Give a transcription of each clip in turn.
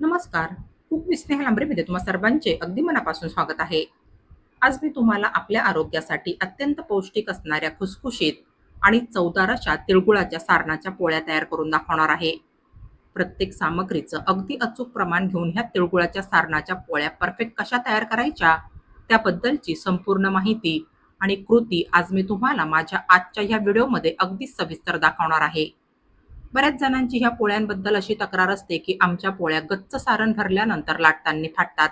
नमस्कार. कुक विस्नेह लांबरेमध्ये तुम्हा सर्वांचे अगदी मनापासून स्वागत आहे. आज मी तुम्हाला आपल्या आरोग्यासाठी अत्यंत पौष्टिक असणाऱ्या खुसखुशीत आणि चवदार अशा तिळगुळाच्या सारणाच्या पोळ्या तयार करून दाखवणार आहे. प्रत्येक सामग्रीचं अगदी अचूक प्रमाण घेऊन ह्या तिळगुळाच्या सारणाच्या पोळ्या परफेक्ट कशा तयार करायच्या त्याबद्दलची संपूर्ण माहिती आणि कृती आज मी तुम्हाला माझ्या आजच्या ह्या व्हिडिओमध्ये अगदी सविस्तर दाखवणार आहे. बऱ्याच जणांची ह्या पोळ्यांबद्दल अशी तक्रार असते की आमच्या पोळ्या गच्च सारण भरल्यानंतर लाटताना फाटतात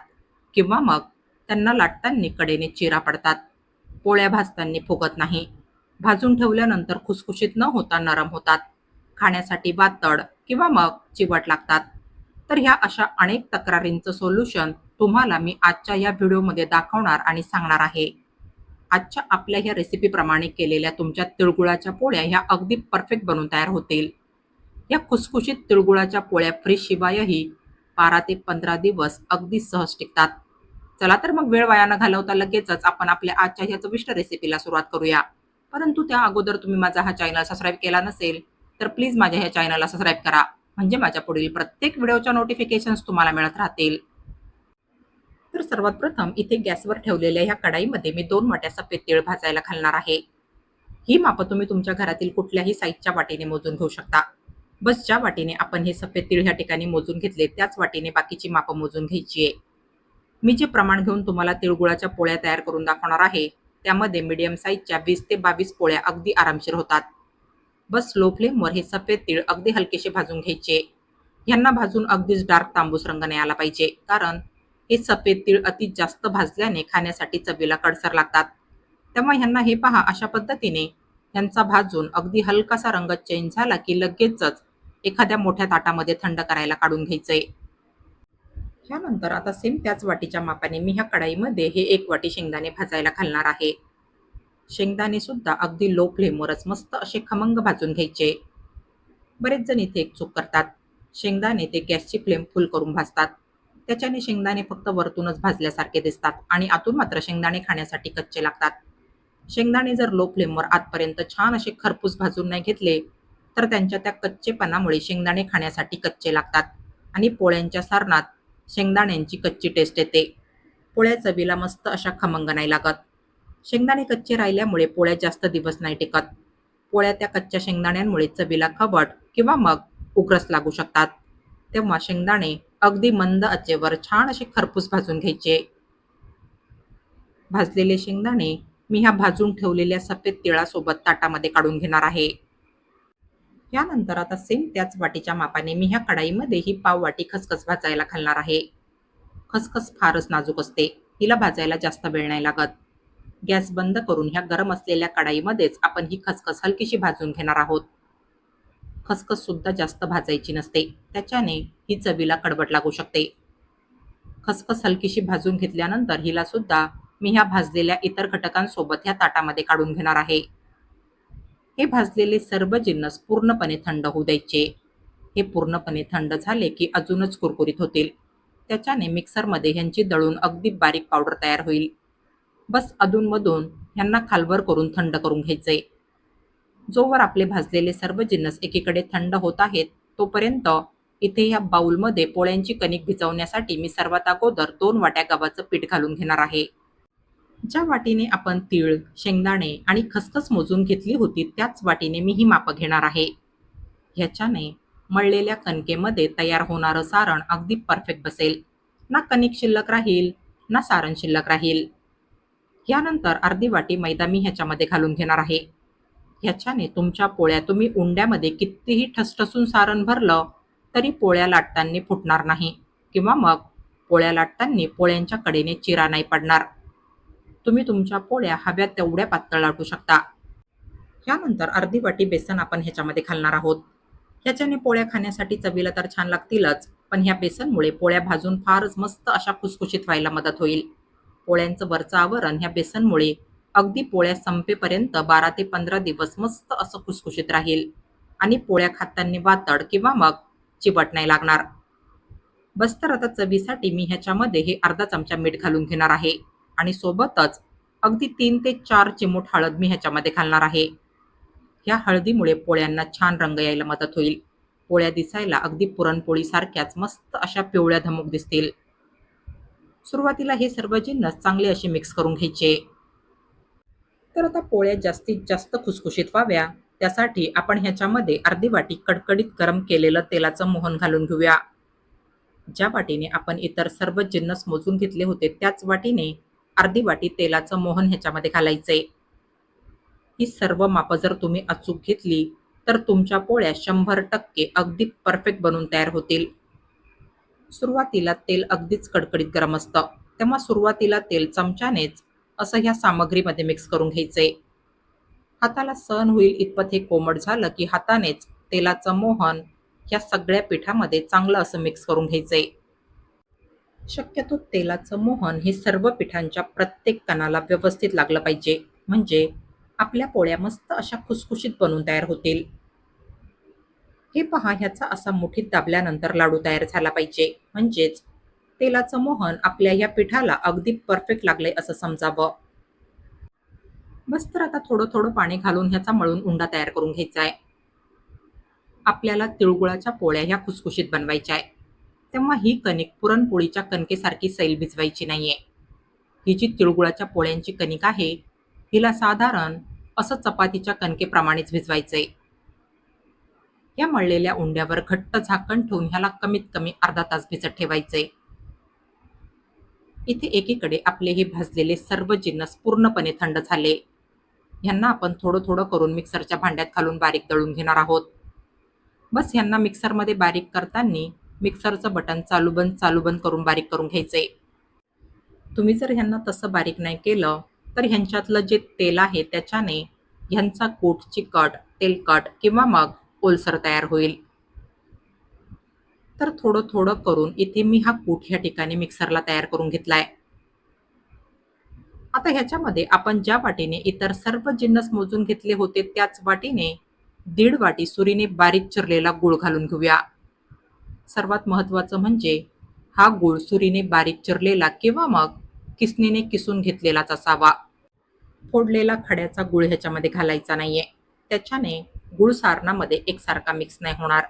किंवा मग त्यांना लाटताना कडेने चिरा पडतात. पोळ्या भाजताना फुगत नाही. भाजून ठेवल्यानंतर खुसखुशीत न होता नरम होतात. खाण्यासाठी वातड किंवा मग चिवट लागतात. तर ह्या अशा अनेक तक्रारींचं सोल्युशन तुम्हाला मी आजच्या या व्हिडिओमध्ये दाखवणार आणि सांगणार आहे. आजच्या आपल्या ह्या रेसिपीप्रमाणे केलेल्या तुमच्या तिळगुळाच्या पोळ्या ह्या अगदी परफेक्ट बनून तयार होतील. या खुसखुशीत तिळगुळाच्या पोळ्या फ्रीज शिवायही बारा ते पंधरा दिवस अगदी सहज टिकतात. चला तर मग वेळ वाया न घालवता लगेचच आपण आपल्या आजच्या ह्या चविष्ट रेसिपीला सुरुवात करूया. परंतु त्या अगोदर तुम्ही माझा हा चॅनल सबस्क्राईब केला नसेल तर प्लीज माझ्या ह्या चॅनलला सबस्क्राईब करा. म्हणजे माझ्या पुढील प्रत्येक व्हिडिओच्या नोटिफिकेशन्स तुम्हाला मिळत राहतील. तर सर्वात प्रथम इथे गॅसवर ठेवलेल्या ह्या कढाईमध्ये मी दोन वाट्या सफेद तीळ भाजायला घालणार आहे. ही मापं तुम्ही तुमच्या घरातील कुठल्याही साईजच्या वाटीने मोजून घेऊ शकता. बस ज्या वाटीने आपण हे सफेद तीळ ह्या ठिकाणी मोजून घेतले. त्याच वाटीने बाकीची मापं मोजून घ्यायची आहे. मी जे प्रमाण घेऊन तुम्हाला तिळगुळाच्या पोळ्या तयार करून दाखवणार आहे त्यामध्ये मीडियम साईजच्या वीस ते बावीस पोळ्या अगदी आरामशीर होतात. बस लो फ्लेमवर हे सफेद तीळ अगदी हलकेसे भाजून घ्यायचे. ह्यांना भाजून अगदीच डार्क तांबूस रंग नाही आला पाहिजे कारण हे सफेद तीळ अति जास्त भाजल्याने खाण्यासाठी चवीला कडसर लागतात. तेव्हा ह्यांना हे पहा अशा पद्धतीने. ह्यांचा भाजून अगदी हलकासा रंग चेंज झाला की लगेचच एखाद्या मोठ्या ताटामध्ये थंड करायला काढून घ्यायचंय. ह्यानंतर आता सेम त्याच वाटीच्या मापाने मी ह्या कढाईमध्ये हे एक वाटी शेंगदाणे भाजायला घालणार आहे. शेंगदाणे सुद्धा अगदी लो फ्लेमवरच मस्त असे खमंग भाजून घ्यायचे. बरेच जण इथे एक चूक करतात. शेंगदाणे ते गॅसची फ्लेम फुल करून भाजतात. त्याच्याने शेंगदाणे फक्त वरतूनच भाजल्यासारखे दिसतात आणि आतून मात्र शेंगदाणे खाण्यासाठी कच्चे लागतात. शेंगदाणे जर लो फ्लेमवर आतपर्यंत छान असे खरपूस भाजून नाही घेतले तर त्यांच्या त्या कच्चेपणामुळे शेंगदाणे खाण्यासाठी कच्चे लागतात आणि पोळ्यांच्या सारणात शेंगदाण्यांची कच्ची टेस्ट येते. पोळ्या चवीला मस्त अशा खमंग नाही लागत. शेंगदाणे कच्चे राहिल्यामुळे पोळ्या जास्त दिवस नाही टिकत. पोळ्या त्या कच्च्या शेंगदाण्यांमुळे चवीला खबट किंवा मग उग्रस लागू शकतात. तेव्हा शेंगदाणे अगदी मंद आचेवर छान असे खरपूस भाजून घ्यायचे. भाजलेले शेंगदाणे मी ह्या भाजून ठेवलेल्या सफेद तिळासोबत ताटामध्ये काढून घेणार आहे. यानंतर आता सेम त्याच वाटीच्या मापाने मी ह्या कढाईमध्ये ही पाव वाटी खसखस भाजायला घालणार आहे. खसखस फारच नाजूक असते. हिला भाजायला जास्त वेळ नाही लागत. गॅस बंद करून ह्या गरम असलेल्या कढाईमध्येच आपण ही खसखस हलकीशी भाजून घेणार आहोत. खसखस सुद्धा जास्त भाजायची नसते. त्याच्याने ही चवीला कडबट लागू शकते. खसखस हलकीशी भाजून घेतल्यानंतर हिला सुद्धा मी ह्या भाजलेल्या इतर घटकांसोबत ह्या ताटामध्ये काढून घेणार आहे. हे भाजलेले सर्व जिन्नस पूर्णपणे थंड होऊ द्यायचे. हे पूर्णपणे थंड झाले की अजूनच कुरकुरीत होतील. त्याच्याने मिक्सरमध्ये ह्यांची दळून अगदी बारीक पावडर तयार होईल. बस अधूनमधून ह्यांना खालवर करून थंड करून घ्यायचे. जोवर आपले भाजलेले सर्व जिन्नस एकीकडे थंड होत आहेत तोपर्यंत इथे ह्या बाऊलमध्ये पोळ्यांची कणिक भिजवण्यासाठी मी सर्वात अगोदर दोन वाट्या गव्हाचं पीठ घालून घेणार आहे. ज्या वाटीने आपण तीळ शेंगदाणे आणि खसखस मोजून घेतली होती त्याच वाटीने मी ही मापं घेणार आहे. ह्याच्याने मळलेल्या कणकेमध्ये तयार होणारं सारण अगदी परफेक्ट बसेल. ना कणिक शिल्लक राहील ना सारण शिल्लक राहील. यानंतर अर्धी वाटी मैदा मी ह्याच्यामध्ये घालून घेणार आहे. ह्याच्याने तुमच्या पोळ्या तुम्ही उंड्यामध्ये कितीही ठसठसून सारण भरलं तरी पोळ्या लाटताना फुटणार नाही. किंवा मग पोळ्या लाटताना पोळ्यांच्या कडेने चिरा नाही पडणार. तुम्ही तुमच्या पोळ्या हव्या तेवढ्या पातळ लाटू शकता. यानंतर अर्धी वाटी बेसन आपण ह्याच्यामध्ये घालणार आहोत. ह्याच्याने पोळ्या खाण्यासाठी चवीला तर छान लागतीलच पण ह्या बेसनमुळे पोळ्या भाजून फारच मस्त अशा खुसखुशीत व्हायला मदत होईल. पोळ्यांचं वरचं आवरण ह्या बेसनमुळे अगदी पोळ्या संपेपर्यंत बारा ते पंधरा दिवस मस्त असं खुसखुशीत राहील. आणि पोळ्या खाताना वातड किंवा मग चिवट नाही लागणार. बस तर आता चवीसाठी मी ह्याच्यामध्ये हे अर्धा चमचा मीठ घालून घेणार आहे. आणि सोबतच अगदी तीन ते चार चिमूट हळद मी ह्याच्यामध्ये घालणार आहे. ह्या हळदीमुळे पोळ्यांना छान रंग यायला मदत होईल. पोळ्या दिसायला अगदी पुरणपोळीसारख्याच मस्त अशा पिवळ्या धमक दिसतील. सुरुवातीला हे सर्व जिन्नस चांगले असे मिक्स करून घ्यायचे. तर आता पोळ्या जास्तीत जास्त खुसखुशीत व्हाव्या. त्यासाठी आपण ह्याच्यामध्ये अर्धी वाटी कडकडीत गरम केलेलं तेलाचं मोहन घालून घेऊया. ज्या वाटीने आपण इतर सर्व जिन्नस मोजून घेतले होते त्याच वाटीने अर्धी वाटी तेलाचं मोहन ह्याच्यामध्ये घालायचंय. ही सर्व मापं जर तुम्ही अचूक घेतली तर तुमच्या पोळ्या शंभर टक्के अगदी परफेक्ट बनून तयार होतील. सुरुवातीला तेल अगदीच कडकडीत गरम असतं. तेव्हा सुरुवातीला तेल चमच्यानेच असं ह्या सामग्रीमध्ये मिक्स करून घ्यायचंय. हाताला सहन होईल इतपत हे कोमट झालं की हातानेच तेलाचं मोहन या सगळ्या पिठामध्ये चांगलं असं मिक्स करून घ्यायचंय. शक्यतो तेलाचं मोहन हे सर्व पिठांच्या प्रत्येक कणाला व्यवस्थित लागलं पाहिजे. म्हणजे आपल्या पोळ्या मस्त अशा खुसखुशीत बनून तयार होतील. हे पहा ह्याचा असा मुठीत दाबल्यानंतर लाडू तयार झाला पाहिजे. म्हणजेच तेलाचं मोहन आपल्या या पिठाला अगदी परफेक्ट लागले असं समजावं. बस तर आता थोडं थोडं पाणी घालून ह्याचा मळून उंडा तयार करून घ्यायचा आहे आपल्याला तिळगुळाच्या पोळ्या ह्या खुसखुशीत बनवायच्या आहे तेव्हा ही कणिक पुरणपोळीच्या कणकेसारखी सैल भिजवायची नाहीये. ही जी तिळगुळाच्या पोळ्यांची कणिक आहे हिला साधारण असं चपातीच्या कणकेप्रमाणेच भिजवायचंय. या मळलेल्या उंड्यावर घट्ट झाकण ठेवून ह्याला कमीत कमी अर्धा तास भिजत ठेवायचंय. इथे एकीकडे आपले हे भाजलेले सर्व जिन्नस पूर्णपणे थंड झाले. ह्यांना आपण थोडं थोडं करून मिक्सरच्या भांड्यात घालून बारीक दळून घेणार आहोत. बस ह्यांना मिक्सरमध्ये बारीक करताना मिक्सरचं बटन चालू बंद चालू बंद करून बारीक करून घ्यायचंय तुम्ही जर ह्यांना तसं बारीक नाही केलं तर ह्यांच्यातलं जे तेल आहे त्याच्याने ह्यांचा कोट चिकट तेलकट किंवा मग ओलसर तयार होईल. तर थोडं थोडं करून इथे मी हा कूट ह्या ठिकाणी मिक्सरला तयार करून घेतलाय. आता ह्याच्यामध्ये आपण ज्या वाटीने इतर सर्व जिन्नस मोजून घेतले होते त्याच वाटीने दीड वाटी सुरीने बारीक चिरलेला गुळ घालून घेऊया. सर्वात महत्त्वाचं म्हणजे हा गोळसुरीने बारीक चिरलेला किंवा मग किसनीने किसून घेतलेलाच असावा. फोडलेला खड्याचा गुळ ह्याच्यामध्ये घालायचा नाहीये. त्याच्याने गुळ सारणामध्ये एकसारखा मिक्स नाही होणार.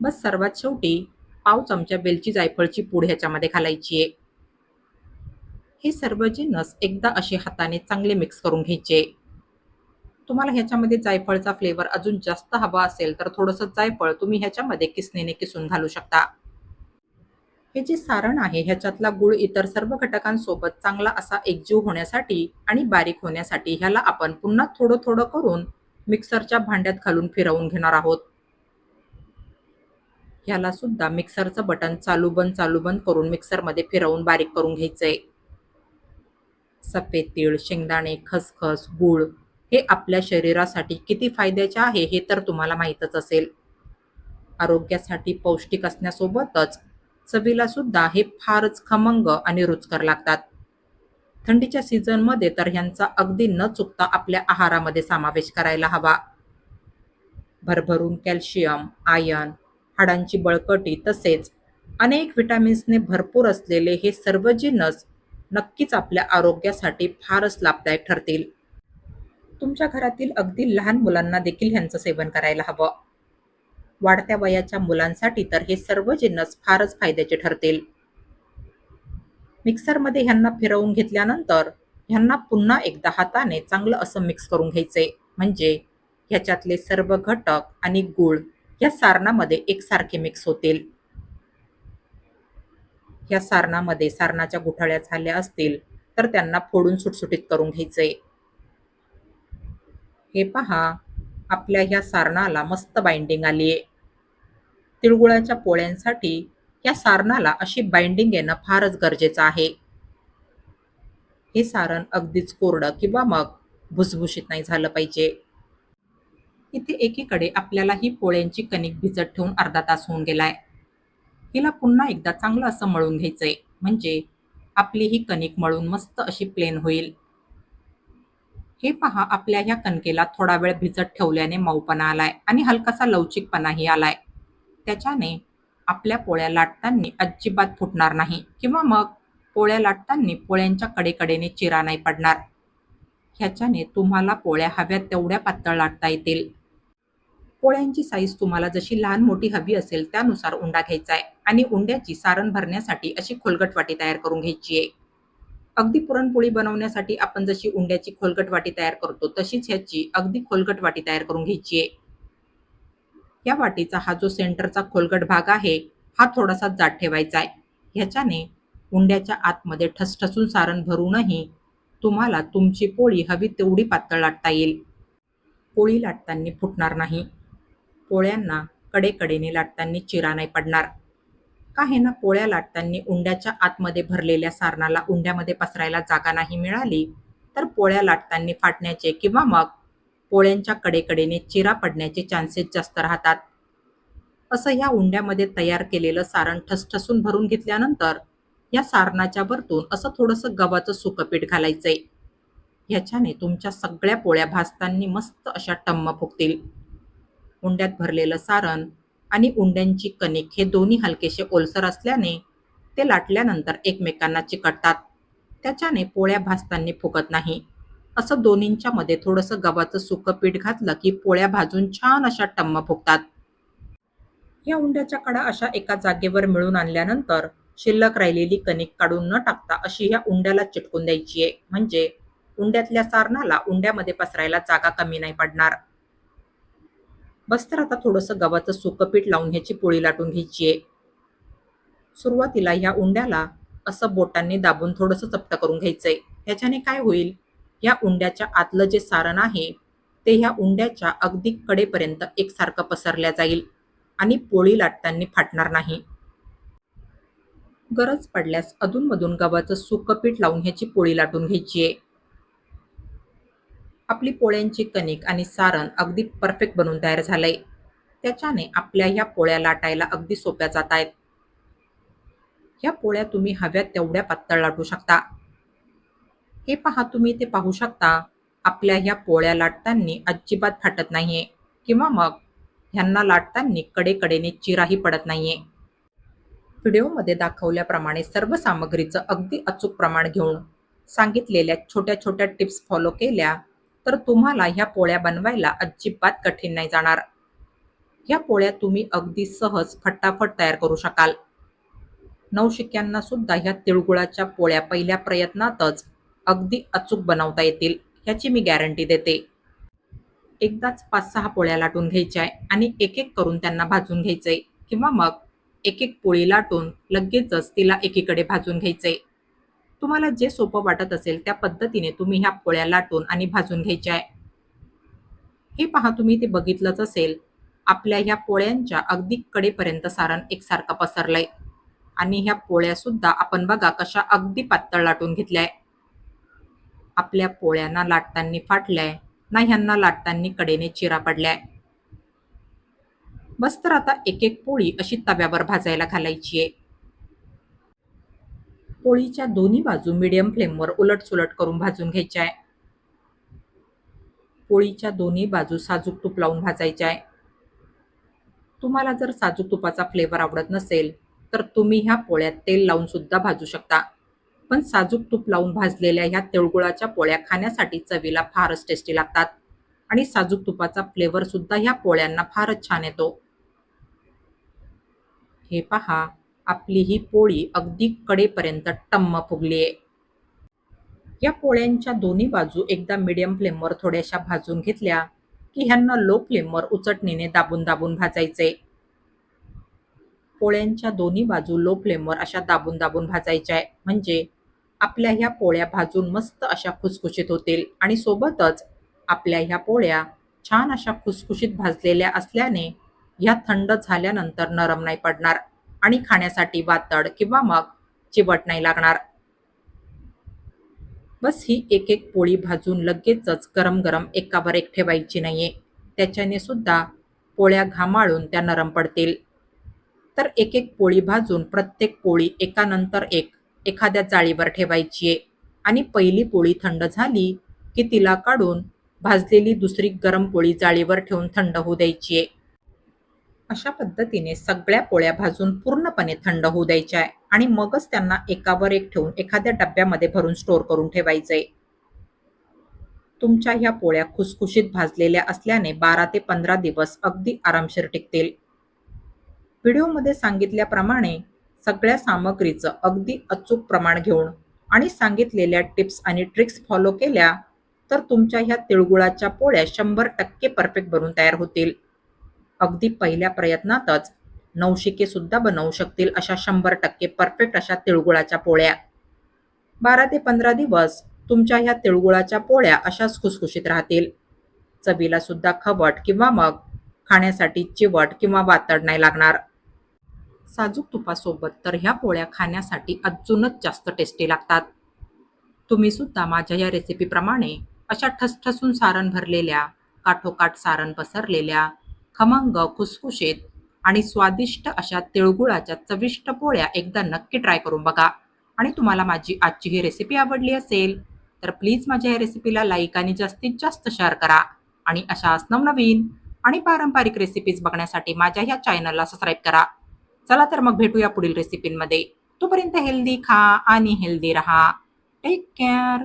बस सर्वात शेवटी पाव चमचा वेलची जायफळची पूड ह्याच्यामध्ये घालायची आहे हे सर्व जिन्नस एकदा असे हाताने चांगले मिक्स करून घ्यायचे. तुम्हाला ह्याच्यामध्ये जायफळचा फ्लेवर अजून जास्त हवा असेल तर थोडंसं जायफळ तुम्ही ह्याच्यामध्ये किसणीने किसून घालू शकता. हे जे सारण आहे ह्याच्यातला गुळ इतर सर्व घटकांसोबत चांगला असा एकजीव होण्यासाठी आणि बारीक होण्यासाठी ह्याला आपण पुन्हा थोडं थोडं करून मिक्सरच्या भांड्यात घालून फिरवून घेणार आहोत. ह्याला सुद्धा मिक्सरचं बटन चालू बंद चालू बंद करून मिक्सरमध्ये फिरवून बारीक करून घ्यायचंय. सफेद तीळ शेंगदाणे खसखस गूळ हे आपल्या शरीरासाठी किती फायद्याचे आहे हे तर तुम्हाला माहीतच असेल. आरोग्यासाठी पौष्टिक असण्यासोबतच चवीला सुद्धा हे फारच खमंग आणि रुचकर लागतात. थंडीच्या सीझनमध्ये तर ह्यांचा अगदी न चुकता आपल्या आहारामध्ये समावेश करायला हवा. भरभरून कॅल्शियम आयन हाडांची बळकटी तसेच अनेक व्हिटॅमिन्सने भरपूर असलेले हे सर्व जिन्नस नक्कीच आपल्या आरोग्यासाठी फारच लाभदायक ठरतील. तुमच्या घरातील अगदी लहान मुलांना देखील ह्यांचं सेवन करायला हवं. वाढत्या वयाच्या मुलांसाठी तर हे सर्व जिन्नस फारच फायद्याचे ठरतील. मिक्सरमध्ये ह्यांना फिरवून घेतल्यानंतर ह्यांना पुन्हा एकदा हाताने चांगलं असं मिक्स करून घ्यायचे. म्हणजे ह्याच्यातले सर्व घटक आणि गूळ या सारणामध्ये एकसारखे मिक्स होतील. ह्या सारणामध्ये सारणाच्या गुठळ्या झाल्या असतील तर त्यांना फोडून सुटसुटीत करून घ्यायचे. हे पहा आपल्या ह्या सारणाला मस्त बाइंडिंग आली आहे. तिळगुळाच्या पोळ्यांसाठी या सारणाला अशी बाइंडिंग येणं फारच गरजेचं आहे. हे सारण अगदीच कोरडं किंवा मग भुसभुशीत नाही झालं पाहिजे. इथे एकीकडे आपल्याला ही पोळ्यांची कणिक भिजत ठेवून अर्धा तास होऊन गेलाय. हिला पुन्हा एकदा चांगलं असं मळून घ्यायचंय. म्हणजे आपली ही कणिक मळून मस्त अशी प्लेन होईल. हे पहा आपल्या ह्या कणकेला थोडा वेळ भिजत ठेवल्याने मऊपणा आलाय आणि हलकासा लवचिकपणाही आलाय. त्याच्याने आपल्या पोळ्या लाटताना अजिबात फुटणार नाही किंवा मग पोळ्या लाटताना पोळ्यांच्या कडेकडेने चिरा नाही पडणार. ह्याच्याने तुम्हाला पोळ्या हव्या तेवढ्या पातळ लाटता येतील. पोळ्यांची साईज तुम्हाला जशी लहान मोठी हवी असेल त्यानुसार उंडा घ्यायचा आहे आणि उंड्याची सारण भरण्यासाठी अशी खोलगट वाटी तयार करून घ्यायची आहे अगदी पुरणपोळी बनवण्यासाठी आपण जशी उंड्याची खोलगट वाटी तयार करतो तशीच ह्याची अगदी खोलगट वाटी तयार करून घ्यायची आहे. या वाटीचा हा जो सेंटरचा खोलगट भाग आहे हा थोडासा जाड ठेवायचा आहे. ह्याच्याने उंड्याच्या आतमध्ये ठसठसून सारण भरूनही तुम्हाला तुमची पोळी हवी तेवढी पातळ लाटता येईल. पोळी लाटताना फुटणार नाही. पोळ्यांना कडेकडेने लाटताना चिरा नाही पडणार. काहींना ना पोळ्या लाटताना उंड्याच्या आतमध्ये भरलेल्या सारणाला उंड्यामध्ये पसरायला जागा नाही मिळाली? तर पोळ्या लाटताना फाटण्याचे किंवा मग पोळ्यांच्या कडेकडेने चिरा पडण्याचे चान्सेस जास्त राहतात. असं ह्या उंड्यामध्ये तयार केलेलं सारण ठसठसून भरून घेतल्यानंतर या सारणाच्या वरतून असं थोडंसं गव्हाचं सुकपीठ घालायचंय. ह्याच्याने तुमच्या सगळ्या पोळ्या भाजताना मस्त अशा टम्म फुगतील. उंड्यात भरलेलं सारण आणि उंड्यांची कणिक हे दोन्ही हलकेसे ओलसर असल्याने ते लाटल्यानंतर एकमेकांना चिकटतात. त्याच्याने पोळ्या भाजताना फुगत नाही. असं दोन्हींच्या मध्ये थोडंसं गव्हाचं सुकं पीठ घातलं की पोळ्या भाजून छान अशा टम्म फुगतात. या उंड्याच्या कडा अशा एका जागेवर मिळून आणल्यानंतर शिल्लक राहिलेली कणिक काढून न टाकता अशी ह्या उंड्याला चिटकून द्यायची आहे. म्हणजे उंड्यातल्या सारणाला उंड्यामध्ये पसरायला जागा कमी नाही पडणार. बस तर आता थोडंसं गव्हाचं सुकं पीठ लावून ह्याची पोळी लाटून घ्यायची आहे. सुरुवातीला ह्या उंड्याला असं बोटांनी दाबून थोडंसं चपट करून घ्यायचंय. ह्याच्याने काय होईल? ह्या उंड्याच्या आतलं जे सारण आहे ते ह्या उंड्याच्या अगदी कडेपर्यंत एकसारखं पसरल्या जाईल आणि पोळी लाटताना फाटणार नाही. गरज पडल्यास अधूनमधून गव्हाचं सुकं पीठ लावून ह्याची पोळी लाटून घ्यायची आहे. आपली पोळ्यांची कणिक आणि सारण अगदी परफेक्ट बनून तयार झालंय. त्याच्याने आपल्या ह्या पोळ्या लाटायला अगदी सोप्या जात आहेत ह्या पोळ्या तुम्ही हव्यात तेवढ्या पातळ लाटू शकता. हे पहा तुम्ही ते पाहू शकता आपल्या ह्या पोळ्या लाटताना अजिबात फाटत नाहीये किंवा मग ह्यांना लाटताना कडेकडेने चिराही पडत नाहीये. व्हिडिओमध्ये दाखवल्याप्रमाणे सर्व सामग्रीचं अगदी अचूक प्रमाण घेऊन सांगितलेल्या छोट्या छोट्या टिप्स फॉलो केल्या तर तुम्हाला ह्या पोळ्या बनवायला अजिबात कठीण नाही जाणार. ह्या पोळ्या तुम्ही अगदी सहज फटाफट तयार करू शकाल. नवशिक्यांना सुद्धा ह्या तिळगुळाच्या पोळ्या पहिल्या प्रयत्नातच अगदी अचूक बनवता येतील ह्याची मी गॅरंटी देते. एकदाच पाच सहा पोळ्या लाटून घ्यायच्या आहे आणि एक एक करून त्यांना भाजून घ्यायचंय किंवा मग एक एक पोळी लाटून लगेचच तिला एकीकडे भाजून घ्यायचंय. तुम्हाला जे सोपं वाटत असेल त्या पद्धतीने तुम्ही ह्या पोळ्या लाटून आणि भाजून घ्यायच्या आहे. हे पहा तुम्ही ते बघितलंच असेल. आपल्या ह्या पोळ्यांच्या अगदी कडेपर्यंत सारण एकसारखं पसरलंय. आणि ह्या पोळ्या सुद्धा आपण बघा कशा अगदी पातळ लाटून घेतल्याय आपल्या पोळ्यांना लाटताना फाटल्याय ना ह्यांना लाटताना कडेने चिरा पडल्याय बस तर आता एक एक पोळी अशी तव्यावर भाजायला घालायची आहे. पोळीच्या दोन्ही बाजू मिडियम फ्लेमवर उलट सुलट करून भाजून घ्यायच्या आहे. पोळीच्या दोन्ही बाजू साजूक तूप लावून भाजायच्या आहे. तुम्हाला जर साजूक तुपाचा फ्लेवर आवडत नसेल तर तुम्ही ह्या पोळ्यात तेल लावून सुद्धा भाजू शकता. पण साजूक तूप लावून भाजलेल्या ह्या तिळगुळाच्या पोळ्या खाण्यासाठी चवीला फारच टेस्टी लागतात. आणि साजूक तुपाचा फ्लेवर सुद्धा ह्या पोळ्यांना फारच छान येतो. हे पहा. आपली ही पोळी अगदी कडेपर्यंत टम्म फुगली आहे या पोळ्यांच्या दोन्ही बाजू एकदा मिडियम फ्लेमवर थोड्याशा भाजून घेतल्या की ह्यांना लो फ्लेमवर उचटणीने दाबून दाबून भाजायचे. पोळ्यांच्या दोन्ही बाजू लो फ्लेमवर अशा दाबून दाबून भाजायच्या आहे म्हणजे आपल्या ह्या पोळ्या भाजून मस्त अशा खुसखुशीत होतील आणि सोबतच आपल्या ह्या पोळ्या छान अशा खुसखुशीत भाजलेल्या असल्याने ह्या थंड झाल्यानंतर नरम नाही पडणार. आणि खाण्यासाठी वातड किंवा मग चिवट नाही लागणार. बस ही एक एक पोळी भाजून लगेचच गरम गरम एकावर एक ठेवायची नाहीये. त्याच्याने सुद्धा पोळ्या घामाळून त्या नरम पडतील. तर एक एक पोळी भाजून प्रत्येक पोळी एकानंतर एक एखाद्या जाळीवर ठेवायची आहे आणि पहिली पोळी थंड झाली की तिला काढून भाजलेली दुसरी गरम पोळी जाळीवर ठेवून थंड होऊ द्यायची आहे अशा पद्धतीने सगळ्या पोळ्या भाजून पूर्णपणे थंड होऊ द्यायच्या आहे आणि मगच त्यांना एकावर एक ठेवून एखाद्या डब्यामध्ये भरून स्टोअर करून ठेवायचंय तुमच्या ह्या पोळ्या खुसखुशीत भाजलेल्या असल्याने बारा ते पंधरा दिवस अगदी आरामशीर टिकतील. व्हिडिओमध्ये सांगितल्याप्रमाणे सगळ्या सामग्रीचं अगदी अचूक प्रमाण घेऊन आणि सांगितलेल्या टिप्स आणि ट्रिक्स फॉलो केल्या तर तुमच्या ह्या तिळगुळाच्या पोळ्या शंभर टक्के परफेक्ट बनून तयार होतील. अगदी पहिल्या प्रयत्नातच नवशिके सुद्धा बनवू शकतील अशा शंभर टक्के परफेक्ट अशा तिळगुळाच्या पोळ्या. बारा ते पंधरा दिवस तुमच्या ह्या तिळगुळाच्या पोळ्या अशाच खुसखुशीत राहतील. चवीला सुद्धा खवट किंवा मग खाण्यासाठी चिवट किंवा वातड नाही लागणार. साजूक तुपासोबत तर ह्या पोळ्या खाण्यासाठी अजूनच जास्त टेस्टी लागतात. तुम्ही सुद्धा माझ्या या रेसिपीप्रमाणे अशा ठसठसून सारण भरलेल्या काठोकाठ सारण पसरलेल्या खमंग खुसखुशीत आणि स्वादिष्ट अशा तिळगुळाच्या चविष्ट पोळ्या एकदा नक्की ट्राय करून बघा. आणि तुम्हाला माझी आजची ही रेसिपी आवडली असेल तर प्लीज माझ्या या रेसिपीला लाईक आणि जास्तीत जास्त शेअर करा. आणि अशाच नवनवीन आणि पारंपरिक रेसिपीज बघण्यासाठी माझ्या ह्या चॅनलला सबस्क्राईब करा. चला तर मग भेटूया पुढील रेसिपींमध्ये तोपर्यंत हेल्दी खा आणि हेल्दी रहा. Take care